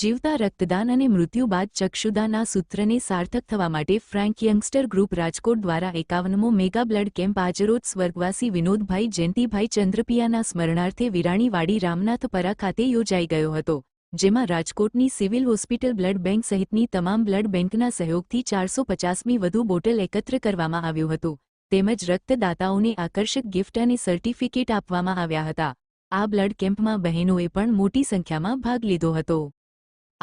જીવતા રક્તદાન અને મૃત્યુ બાદ ચક્ષુદાનના સૂત્રને સાર્થક થવા માટે ફ્રેન્ક યંગસ્ટર ગ્રુપ રાજકોટ દ્વારા એકાવનમો મેગા બ્લડ કેમ્પ આજરોજ સ્વર્ગવાસી વિનોદભાઈ જયંતિભાઈ ચંદ્રપિયાના સ્મરણાર્થે વિરાણીવાડી રામનાથપરા ખાતે યોજાઈ ગયો હતો, જેમાં રાજકોટની સિવિલ હોસ્પિટલ બ્લડ બેંક સહિતની તમામ બ્લડ બેંકના સહયોગથી ચારસો પચાસમી વધુ બોટલ એકત્ર કરવામાં આવ્યું હતું, તેમજ રક્તદાતાઓને આકર્ષક ગિફ્ટ અને સર્ટિફિકેટ આપવામાં આવ્યા હતા. આ બ્લડ કેમ્પમાં બહેનોએ પણ મોટી સંખ્યામાં ભાગ લીધો હતો.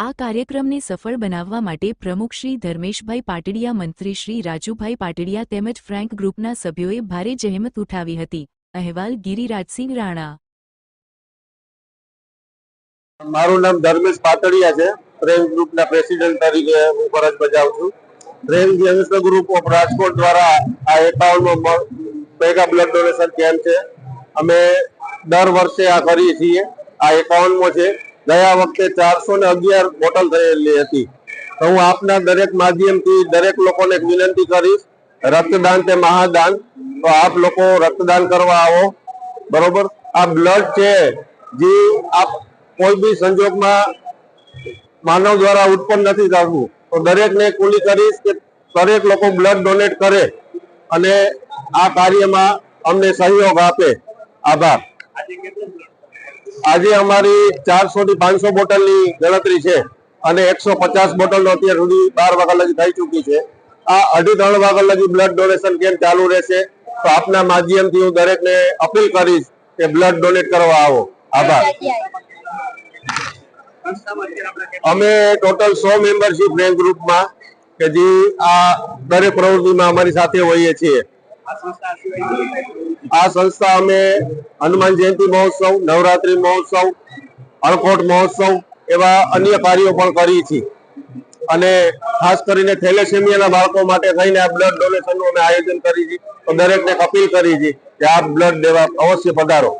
આ કાર્યક્રમને સફળ બનાવવા માટે પ્રમુખ શ્રી ધર્મેશભાઈ પાટડિયા, મંત્રી શ્રી રાજુભાઈ પાટડિયા તેમજ ફ્રેન્ક ગ્રુપના સભ્યોએ ભારે જહેમત ઉઠાવી હતી. અહેવાલ ગિરિરાજસિંહ રાણા. મારું નામ ધર્મેશ પાતળિયા છે. પ્રેમ ગ્રુપના પ્રેસિડેન્ટ તરીકે હું ફરજ બજાવું છું. Prem youngster group of Rajkot દ્વારા આ એકાવનમો મેગા બ્લડ ડોનેશન કેમ્પ છે. અમે દર વર્ષે આ કરીએ છીએ. આ એકાવનમો છે. ગયા વખતે ચારસો ને અગિયાર બોટલ થયેલી હતી. તો હું આપના દરેક માધ્યમથી દરેક લોકોને વિનંતી કરીશ, રક્તદાન તે મહાદાન. તો આપ લોકો રક્તદાન કરવા આવો. બરોબર? આ બ્લડ છે, જે આપ કોઈ બી સંજોગમાં માનવ દ્વારા ઉત્પન્ન નથી થતું. તો દરેકને કુલી કરીશ કે દરેક લોકો બ્લડ ડોનેટ કરે અને આ કાર્યમાં અમને સહયોગ આપે. આભાર. આજે અમારી ચારસો થી પાંચસો બોટલની ગણતરી છે અને એકસો પચાસ બોટલ અત્યાર સુધી બાર વાગ્યા લગી થઈ ચૂકી છે. આ અઢી ત્રણ વાગ્યા લગી બ્લડ ડોનેશન કેમ્પ ચાલુ રહેશે. તો આપના માધ્યમથી હું દરેકને અપીલ કરીશ કે બ્લડ ડોનેટ કરવા આવો. આભાર. અમે ટોટલ સો મેમ્બરશીપ રેન્ક ગ્રુપમાં કે જે આ દરેક પ્રવૃત્તિમાં અમારી સાથે હોઈએ છીએ. આ સંસ્થા અમે હનુમાન જયંતિ મહોત્સવ, નવરાત્રી મહોત્સવ અણકોટ મહોત્સવ એવા અન્ય કાર્યો પણ કરીએ છીએ અને ખાસ કરીને થેલેસેમિયાના બાળકો માટે થઈને આ બ્લડ ડોનેશનનું અમે આયોજન કરી છે. તો દરેકને અપીલ કરી છે કે આ બ્લડ દેવા અવશ્ય પધારો.